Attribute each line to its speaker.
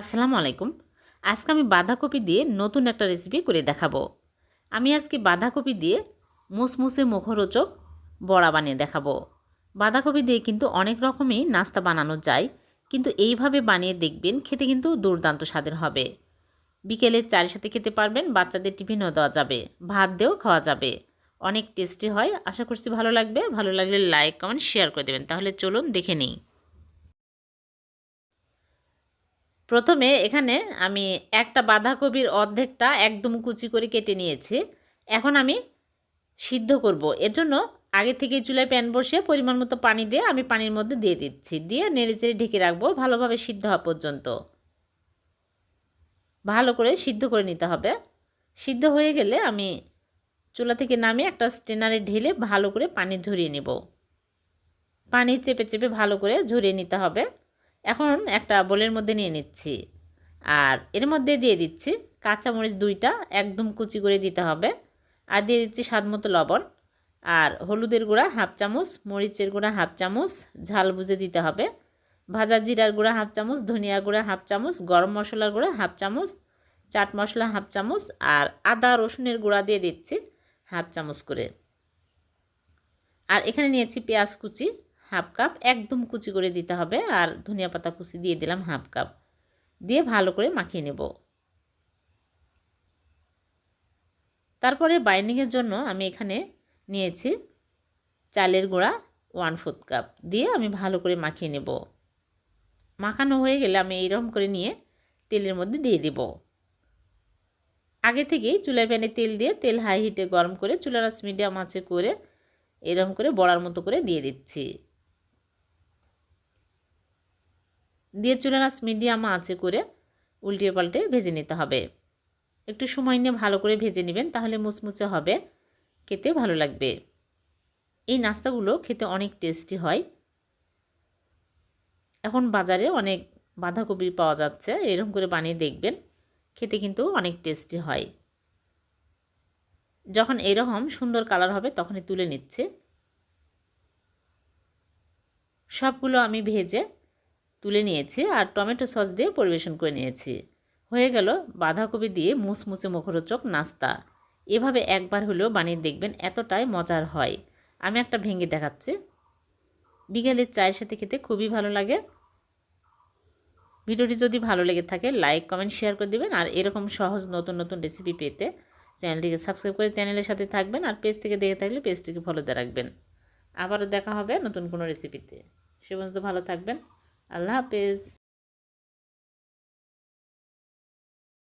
Speaker 1: আসসালামু আলাইকুম। আজকে আমি বাঁধাকপি দিয়ে নতুন একটা রেসিপি করে দেখাবো। আমি আজকে বাঁধাকপি দিয়ে মুসমুসে মুখরোচক বড়া বানিয়ে দেখাবো। বাঁধাকপি দিয়ে কিন্তু অনেক রকমই নাস্তা বানানো যায়, কিন্তু এইভাবে বানিয়ে দেখবেন খেতে কিন্তু দুর্দান্ত স্বাদের হবে। বিকেলে চায়ের সাথে খেতে পারবেন, বাচ্চাদের টিফিনও দেওয়া যাবে, ভাত দিয়েও খাওয়া যাবে। অনেক টেস্টি হয়, আশা করছি ভালো লাগবে। ভালো লাগলে লাইক কমেন্ট শেয়ার করে দেবেন। তাহলে চলুন দেখে নিই। প্রথমে এখানে আমি একটা বাঁধাকপির অর্ধেকটা একদম কুচি করে কেটে নিয়েছি। এখন আমি সিদ্ধ করব। এর জন্য আগে থেকে চুলায় প্যান বসিয়ে পরিমাণ মতো পানি দিয়ে আমি পানির মধ্যে দিয়ে দিচ্ছি। দিয়ে নেড়ে চেড়ে ঢেকে রাখব ভালোভাবে সিদ্ধ হওয়া পর্যন্ত। ভালো করে সিদ্ধ করে নিতে হবে। সিদ্ধ হয়ে গেলে আমি চুলা থেকে নামিয়ে একটা স্টেনারে ঢেলে ভালো করে পানি ঝরিয়ে নেব। পানি চেপে চেপে ভালো করে ঝরিয়ে নিতে হবে। এখন একটা বোলের মধ্যে নিয়ে নিচ্ছি। আর এর মধ্যে দিয়ে দিচ্ছি কাঁচামরিচ দুইটা, একদম কুচি করে দিতে হবে। আর দিয়ে দিচ্ছি স্বাদ মতো লবণ। আর হলুদের গুঁড়া হাফ চামচ, মরিচের গুঁড়া হাফ চামচ, ঝাল বুঝে দিতে হবে। ভাজা জিরার গুঁড়া হাফ চামচ, ধনিয়া গুঁড়া হাফ চামচ, গরম মশলার গুঁড়া হাফ চামচ, চাট মশলা হাফ চামচ, আর আদা, রসুনের গুঁড়া দিয়ে দিচ্ছি হাফ চামচ করে। আর এখানে নিয়েছি পেঁয়াজ কুচি। হাফ কাপ একদম কুচি করে দিতে হবে আর ধনিয়া পাতা কুচি দিয়ে দিলাম হাফ কাপ। দিয়ে ভালো করে মাখিয়ে নেব। তারপরে বাইন্ডিংয়ের জন্য আমি এখানে নিয়েছি চালের গুঁড়া ওয়ান ফোর্থ কাপ দিয়ে আমি ভালো করে মাখিয়ে নেব। মাখানো হয়ে গেলে আমি এইরকম করে নিয়ে তেলের মধ্যে দিয়ে দেব। আগে থেকেই চুলায় প্যানে তেল দিয়ে তেল হাই হিটে গরম করে চুলার মিডিয়াম আঁচে করে এরকম করে বড়ার মতো করে দিয়ে দিচ্ছি। দিয়ে চুলার আঁচ মিডিয়াম আঁচে করে উল্টিয়ে পাল্টে ভেজে নিতে হবে। একটু সময় নিয়ে ভালো করে ভেজে নেবেন, তাহলে মুচমুচে হবে, খেতে ভালো লাগবে। এই নাস্তাগুলো খেতে অনেক টেস্টি হয়। এখন বাজারে অনেক বাঁধাকপি পাওয়া যাচ্ছে, এরকম করে বানিয়ে দেখবেন, খেতে কিন্তু অনেক টেস্টি হয়। যখন এরকম সুন্দর কালার হবে, তখনই তুলে নিচ্ছে। সবগুলো আমি ভেজে তুলে নিয়েছি আর টমেটো সস দিয়ে পরিবেশন করে নিয়েছি। হয়ে গেল বাঁধাকপি দিয়ে মুসমুসে মুখরোচক নাস্তা। এভাবে একবার হলেও বানিয়ে দেখবেন এতটাই মজার হয়। আমি একটা ভেঙে দেখাচ্ছি। বিকেলের চায়ের সাথে খেতে খুবই ভালো লাগে। ভিডিওটি যদি ভালো লেগে থাকে, লাইক, কমেন্ট, শেয়ার করে দেবেন আর এরকম সহজ নতুন নতুন রেসিপি পেতে চ্যানেলটিকে সাবস্ক্রাইব করে চ্যানেলের সাথে থাকবেন আর পেজ থেকে দেখে থাকলে পেজটিকে ফলোতে রাখবেন। আবারও দেখা হবে নতুন কোনো রেসিপিতে সে পর্যন্ত ভালো থাকবেন। আল্লাহ হাফেজ